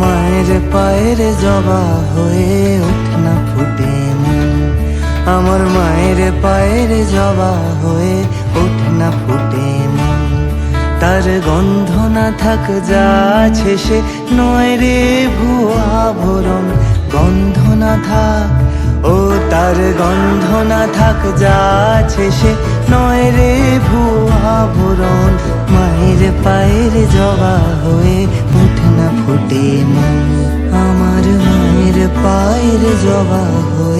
মায়ের পায়ের জবা হয়ে ওঠে না ফুটে আমার মায়ের পায়ের জবা হয়ে ওঠে না ফুটে তার গন্ধ না থাক, যা আছে সে নয় রে ভুয়া ভরণ গন্ধ না থাক, ও তার গন্ধ না থাক যাচ্ছে সে নয় রে ভুয়া বরণ মায়ের পায়ের জবা হয়ে ওঠে না ফুটে মন আমার মায়ের পায়ের জবা হয়ে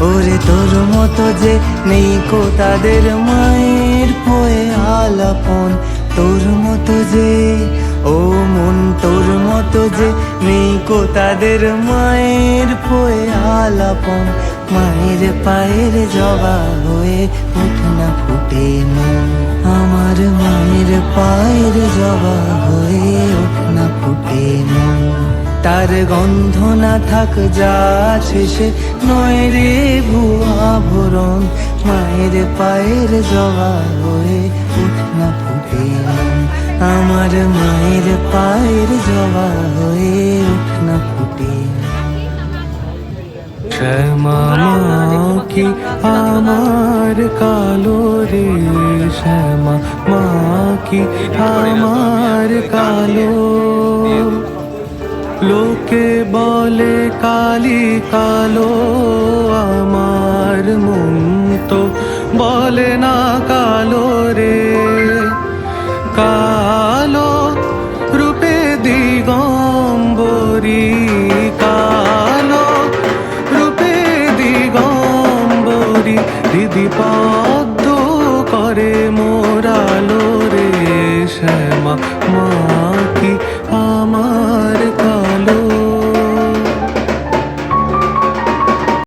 ওরে তোর মতো যে নেই কো তাদের মায়ের পয়ে আলাপন। তোর মতো যে, ও মন, তোর মতো যে নেই কো তাদের মায়ের পয়ে আলাপন। মায়ের পায়ের জবা হয়ে ওঠে না ফুটে মন আমার মায়ের পায়ের জবা হয়ে ওঠে না ফুটে মন তার গন্ধ না থাক, যা সে নয় রে ভুয়া ভরণ মায়ের পায়ের জবা হয়ে উঠ না ফুটে। আমার মায়ের পায়ের জবা হয়ে উঠ না ফুটে। কি আমার কালো রে? শ্যামা মা কি আমার কালো? লোকে বলে কালি কালো আমার মন তো বলে না কালো রে, কালো রূপে দিগম্বরী, কালো রূপে দিগম্বরী দিদি পদ্ম